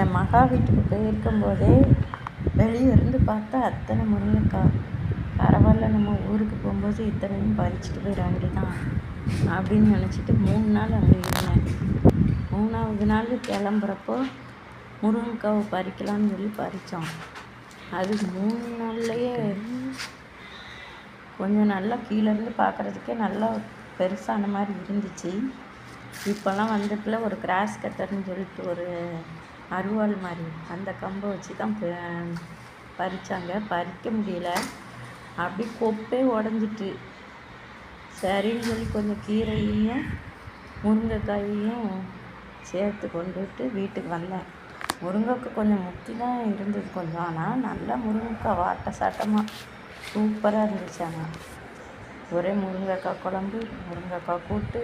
என் மகா வீட்டுக்கு போயிருக்கும்போதே வெளியே இருந்து பார்த்தா அத்தனை முருங்கைக்காய் பரவாயில்ல நம்ம ஊருக்கு போகும்போது இத்தனையும் பறிச்சுட்டு போயிட வேண்டியதான் அப்படின்னு நினச்சிட்டு மூணு நாள் அங்கே இருந்தேன். மூணாவது நாள் கிளம்புறப்போ முருங்கைக்காவை பறிக்கலான்னு சொல்லி பறித்தோம் அது மூணு நாள்லையே கொஞ்சம் நல்லா கீழேருந்து பார்க்குறதுக்கே நல்லா பெருசான மாதிரி இருந்துச்சு. இப்போல்லாம் வந்தப்பில் ஒரு கிராஸ் கட்டர்னு சொல்லிட்டு ஒரு அருவாள் மாதிரி. அந்த கம்பை வச்சு தான் பறித்தாங்க பறிக்க முடியல. அப்படி கொப்பே உடஞ்சிட்டு. சரின்னு சொல்லி கொஞ்சம் கீரையையும் முருங்கைக்காயையும் சேர்த்து கொண்டுட்டு வீட்டுக்கு வந்தேன். முருங்கைக்காய் கொஞ்சம் முத்தி தான் இருந்தது கொஞ்சம். ஆனால் நல்லா முருங்கைக்காய் வாட்ட சாட்டமாக சூப்பராக இருந்துச்சு. ஆனால் ஒரே முருங்கைக்காய் குழம்பு முருங்கைக்காய் கூட்டு